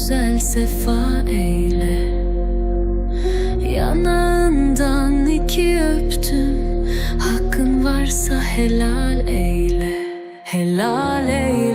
güzel sefa eyle. Yanağından iki öptüm. Hakkın varsa helal eyle. Helal eyle.